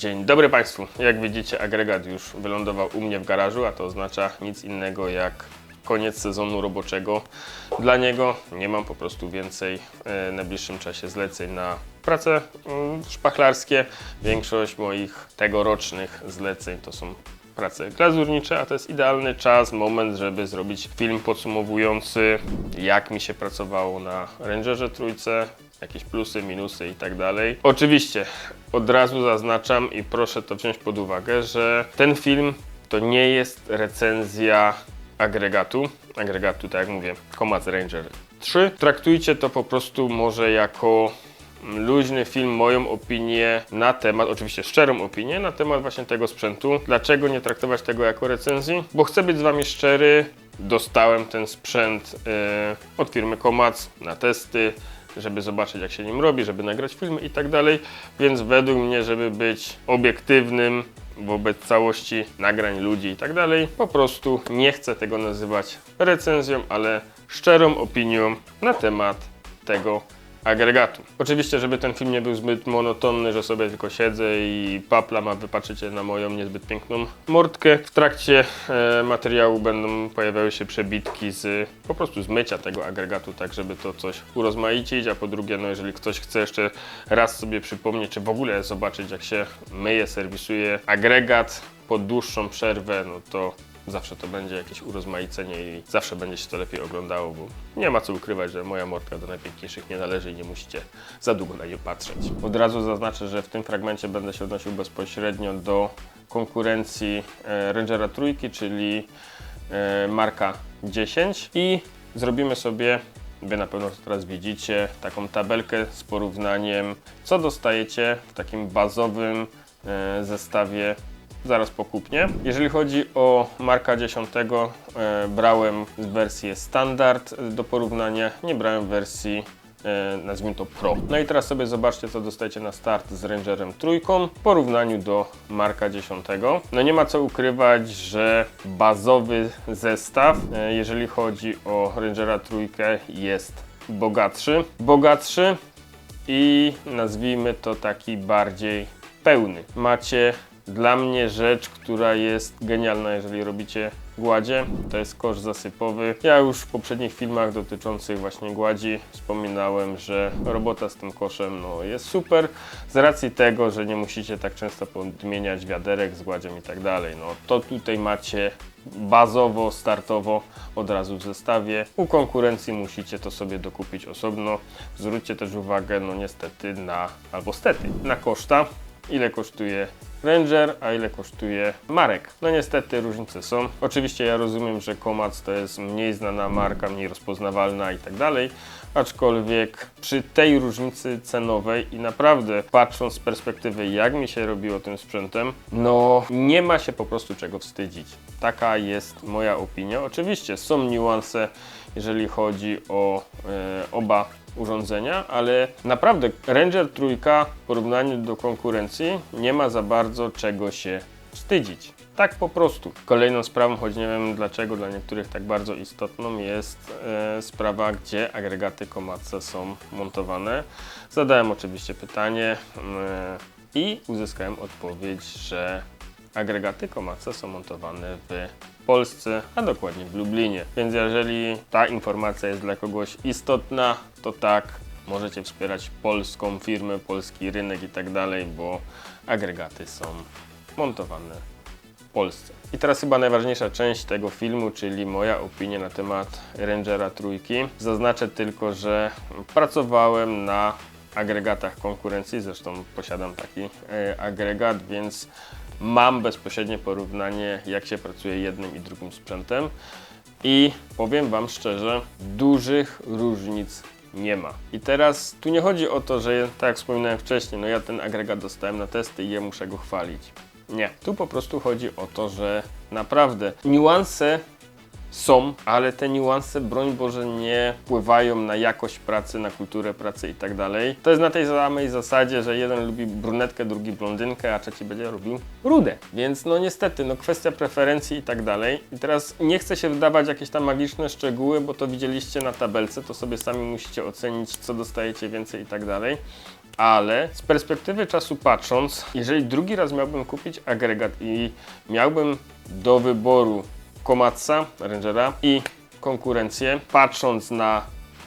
Dzień dobry Państwu. Jak widzicie, agregat już wylądował u mnie w garażu, a to oznacza nic innego jak koniec sezonu roboczego. Dla niego nie mam po prostu więcej e, w najbliższym czasie zleceń na prace mm, szpachlarskie. Większość moich tegorocznych zleceń to są prace glazurnicze, a to jest idealny czas, moment, żeby zrobić film podsumowujący, jak mi się pracowało na Rangerze trójce, jakieś plusy, minusy i tak dalej. Oczywiście od razu zaznaczam i proszę to wziąć pod uwagę, że ten film to nie jest recenzja agregatu. Agregatu, tak jak mówię, Komatsu Ranger 3. Traktujcie to po prostu może jako luźny film, moją opinię na temat, oczywiście szczerą opinię na temat właśnie tego sprzętu. Dlaczego nie traktować tego jako recenzji? Bo chcę być z Wami szczery, dostałem ten sprzęt e, od firmy Komatsu na testy, żeby zobaczyć jak się nim robi, żeby nagrać filmy i tak dalej, więc według mnie, żeby być obiektywnym wobec całości nagrań ludzi i tak dalej, po prostu nie chcę tego nazywać recenzją, ale szczerą opinią na temat tego agregatu. Oczywiście, żeby ten film nie był zbyt monotonny, że sobie tylko siedzę i paplam, a wy patrzycie na moją niezbyt piękną mordkę. W trakcie e, materiału będą pojawiały się przebitki z po prostu zmycia tego agregatu, tak żeby to coś urozmaicić, a po drugie, no jeżeli ktoś chce jeszcze raz sobie przypomnieć, czy w ogóle zobaczyć jak się myje, serwisuje agregat po dłuższą przerwę, no to zawsze to będzie jakieś urozmaicenie i zawsze będzie się to lepiej oglądało, bo nie ma co ukrywać, że moja mordka do najpiękniejszych nie należy i nie musicie za długo na nie patrzeć. Od razu zaznaczę, że w tym fragmencie będę się odnosił bezpośrednio do konkurencji e, Rangera Trójki, czyli e, marka 10 i zrobimy sobie Wy na pewno teraz widzicie taką tabelkę z porównaniem, co dostajecie w takim bazowym e, zestawie zaraz po kupnie. Jeżeli chodzi o Marka 10, e, brałem wersję standard do porównania, nie brałem wersji e, nazwijmy to Pro. No i teraz sobie zobaczcie, co dostajecie na start z Rangerem trójką w porównaniu do Marka 10. No nie ma co ukrywać, że bazowy zestaw, e, jeżeli chodzi o Rangera trójkę, jest bogatszy. Bogatszy i nazwijmy to taki bardziej pełny. Macie dla mnie rzecz, która jest genialna, jeżeli robicie gładzie, to jest kosz zasypowy. Ja już w poprzednich filmach dotyczących właśnie gładzi wspominałem, że robota z tym koszem no, jest super, z racji tego, że nie musicie tak często podmieniać wiaderek z gładzią i tak dalej. No, to tutaj macie bazowo, startowo od razu w zestawie. U konkurencji musicie to sobie dokupić osobno. Zwróćcie też uwagę, no niestety na, albo stety, na koszta. Ile kosztuje Ranger, a ile kosztuje Marek. No niestety różnice są. Oczywiście ja rozumiem, że Komatsu to jest mniej znana marka, mniej rozpoznawalna i tak dalej, aczkolwiek przy tej różnicy cenowej i naprawdę patrząc z perspektywy jak mi się robiło tym sprzętem, no nie ma się po prostu czego wstydzić. Taka jest moja opinia. Oczywiście są niuanse, jeżeli chodzi o e, oba urządzenia, ale naprawdę Ranger trójka w porównaniu do konkurencji nie ma za bardzo czego się wstydzić. Tak po prostu. Kolejną sprawą, choć nie wiem dlaczego dla niektórych tak bardzo istotną, jest e, sprawa, gdzie agregaty Komatsu są montowane. Zadałem oczywiście pytanie e, i uzyskałem odpowiedź, że agregaty Komatsu są montowane w Polsce, a dokładnie w Lublinie. Więc jeżeli ta informacja jest dla kogoś istotna, to tak, możecie wspierać polską firmę, polski rynek i tak dalej, bo agregaty są montowane w Polsce. I teraz chyba najważniejsza część tego filmu, czyli moja opinia na temat Rangera trójki. Zaznaczę tylko, że pracowałem na agregatach konkurencji, zresztą posiadam taki e, agregat, więc mam bezpośrednie porównanie, jak się pracuje jednym i drugim sprzętem. I powiem Wam szczerze, dużych różnic nie ma. I teraz tu nie chodzi o to, że tak jak wspominałem wcześniej, no ja ten agregat dostałem na testy i ja muszę go chwalić. Nie. Tu po prostu chodzi o to, że naprawdę niuanse są, ale te niuanse, broń Boże, nie wpływają na jakość pracy, na kulturę pracy i tak dalej. To jest na tej samej zasadzie, że jeden lubi brunetkę, drugi blondynkę, a trzeci będzie robił rudę. Więc no niestety, no kwestia preferencji i tak dalej. I teraz nie chcę się wdawać jakieś tam magiczne szczegóły, bo to widzieliście na tabelce, to sobie sami musicie ocenić, co dostajecie więcej i tak dalej. ale z perspektywy czasu patrząc, jeżeli drugi raz miałbym kupić agregat i miałbym do wyboru Komatsa, Rangera i konkurencję, patrząc na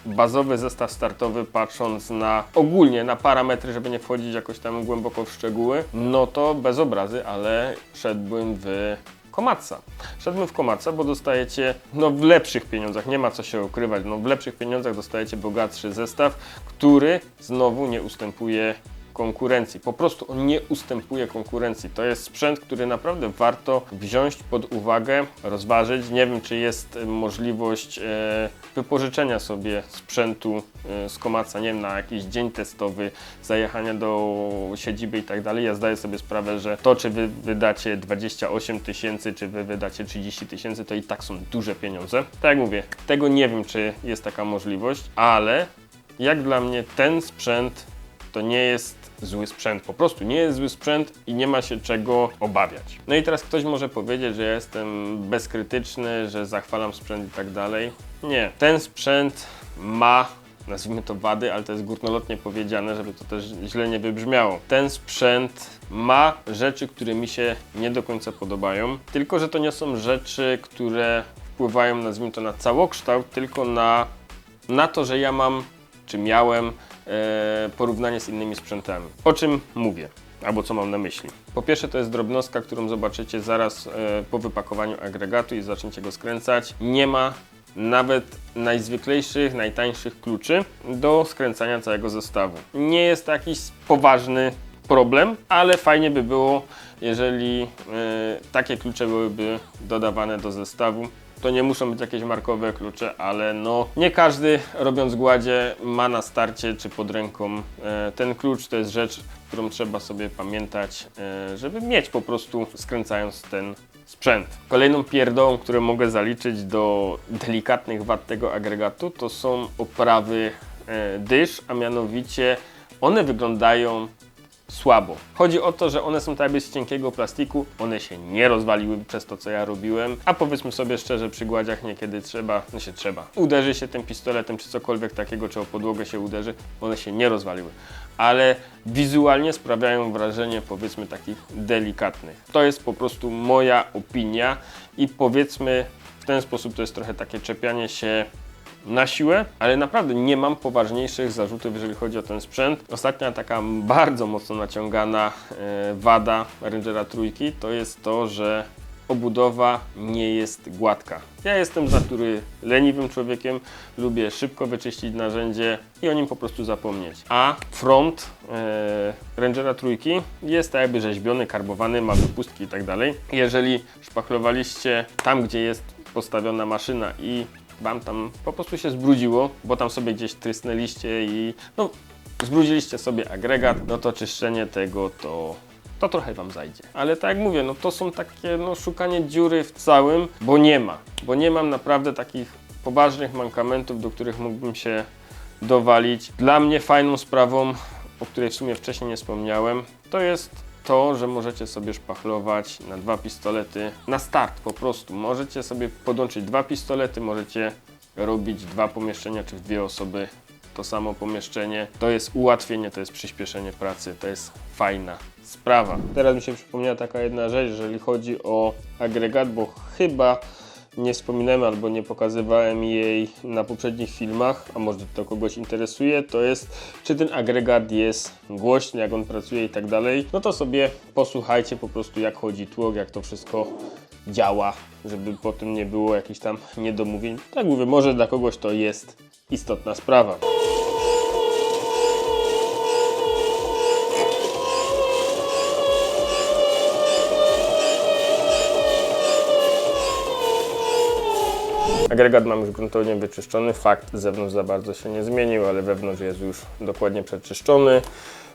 bazowy zestaw startowy, patrząc na ogólnie na parametry, żeby nie wchodzić jakoś tam głęboko w szczegóły, no to bez obrazy, ale szedłbym w Komatsa. Szedłbym w Komatsa, bo dostajecie no, w lepszych pieniądzach, nie ma co się ukrywać, no, w lepszych pieniądzach dostajecie bogatszy zestaw, który znowu nie ustępuje konkurencji. Po prostu on nie ustępuje konkurencji. To jest sprzęt, który naprawdę warto wziąć pod uwagę, rozważyć. Nie wiem, czy jest e, możliwość e, wypożyczenia sobie sprzętu e, z Komaca, nie wiem, na jakiś dzień testowy, zajechania do siedziby i tak dalej. Ja zdaję sobie sprawę, że to, czy wy wydacie 28 tysięcy, czy wy wydacie 30 tysięcy, to i tak są duże pieniądze. Tak jak mówię, tego nie wiem, czy jest taka możliwość, ale jak dla mnie ten sprzęt to nie jest zły sprzęt. Po prostu nie jest zły sprzęt i nie ma się czego obawiać. No i teraz ktoś może powiedzieć, że ja jestem bezkrytyczny, że zachwalam sprzęt i tak dalej. Nie. Ten sprzęt ma nazwijmy to wady, ale to jest górnolotnie powiedziane, żeby to też źle nie wybrzmiało. Ten sprzęt ma rzeczy, które mi się nie do końca podobają, tylko że to nie są rzeczy, które wpływają, nazwijmy to, na całokształt, tylko na, na to, że ja mam, czy miałem porównanie z innymi sprzętami. O czym mówię? Albo co mam na myśli? Po pierwsze, to jest drobnostka, którą zobaczycie zaraz e, po wypakowaniu agregatu i zaczniecie go skręcać. Nie ma nawet najzwyklejszych, najtańszych kluczy do skręcania całego zestawu. Nie jest to jakiś poważny problem, ale fajnie by było, jeżeli e, takie klucze byłyby dodawane do zestawu. To nie muszą być jakieś markowe klucze, ale no nie każdy robiąc gładzie ma na starcie czy pod ręką e, ten klucz. To jest rzecz, którą trzeba sobie pamiętać, e, żeby mieć po prostu skręcając ten sprzęt. Kolejną pierdołą, którą mogę zaliczyć do delikatnych wad tego agregatu, to są oprawy e, dysz, a mianowicie one wyglądają słabo. Chodzi o to, że one są tak jakby z cienkiego plastiku, one się nie rozwaliły przez to, co ja robiłem, a powiedzmy sobie szczerze, przy gładziach niekiedy trzeba, no się trzeba, uderzy się tym pistoletem, czy cokolwiek takiego, czy o podłogę się uderzy, one się nie rozwaliły. Ale wizualnie sprawiają wrażenie, powiedzmy, takich delikatnych. To jest po prostu moja opinia i powiedzmy w ten sposób to jest trochę takie czepianie się na siłę, ale naprawdę nie mam poważniejszych zarzutów, jeżeli chodzi o ten sprzęt. Ostatnia taka bardzo mocno naciągana e, wada Rangera trójki to jest to, że obudowa nie jest gładka. Ja jestem z natury leniwym człowiekiem, lubię szybko wyczyścić narzędzie i o nim po prostu zapomnieć. A front e, Rangera trójki jest tak jakby rzeźbiony, karbowany, ma wypustki i tak dalej. Jeżeli szpachlowaliście tam, gdzie jest postawiona maszyna i Wam tam po prostu się zbrudziło, bo tam sobie gdzieś trysnęliście i no, zbrudziliście sobie agregat, no to czyszczenie tego to to trochę Wam zajdzie. Ale tak jak mówię, no to są takie no, szukanie dziury w całym, bo nie ma. Bo nie mam naprawdę takich poważnych mankamentów, do których mógłbym się dowalić. Dla mnie fajną sprawą, o której w sumie wcześniej nie wspomniałem, to jest to, że możecie sobie szpachlować na dwa pistolety na start po prostu. Możecie sobie podłączyć dwa pistolety, możecie robić dwa pomieszczenia czy dwie osoby to samo pomieszczenie. To jest ułatwienie, to jest przyspieszenie pracy, to jest fajna sprawa. Teraz mi się przypomniała taka jedna rzecz, jeżeli chodzi o agregat, bo chyba nie wspominałem albo nie pokazywałem jej na poprzednich filmach, a może to kogoś interesuje, to jest czy ten agregat jest głośny, jak on pracuje i tak dalej. No to sobie posłuchajcie po prostu jak chodzi tłok, jak to wszystko działa, żeby potem nie było jakichś tam niedomówień. Tak mówię, może dla kogoś to jest istotna sprawa. Agregat mam już gruntownie wyczyszczony. Fakt, zewnątrz za bardzo się nie zmienił, ale wewnątrz jest już dokładnie przeczyszczony.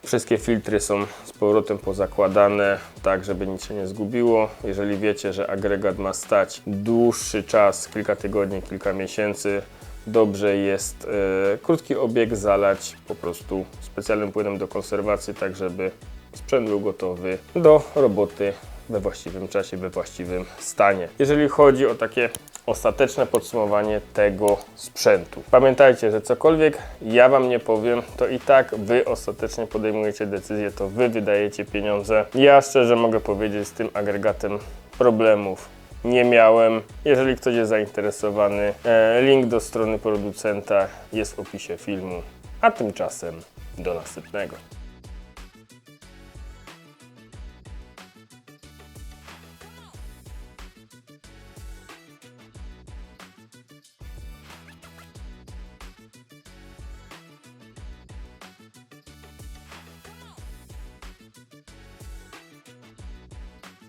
Wszystkie filtry są z powrotem pozakładane, tak żeby nic się nie zgubiło. Jeżeli wiecie, że agregat ma stać dłuższy czas, kilka tygodni, kilka miesięcy, dobrze jest e, krótki obieg zalać po prostu specjalnym płynem do konserwacji, tak żeby sprzęt był gotowy do roboty we właściwym czasie, we właściwym stanie. Jeżeli chodzi o takie ostateczne podsumowanie tego sprzętu. Pamiętajcie, że cokolwiek ja Wam nie powiem, to i tak Wy ostatecznie podejmujecie decyzję, to Wy wydajecie pieniądze. Ja szczerze mogę powiedzieć, z tym agregatem problemów nie miałem. Jeżeli ktoś jest zainteresowany, e, link do strony producenta jest w opisie filmu. A tymczasem do następnego.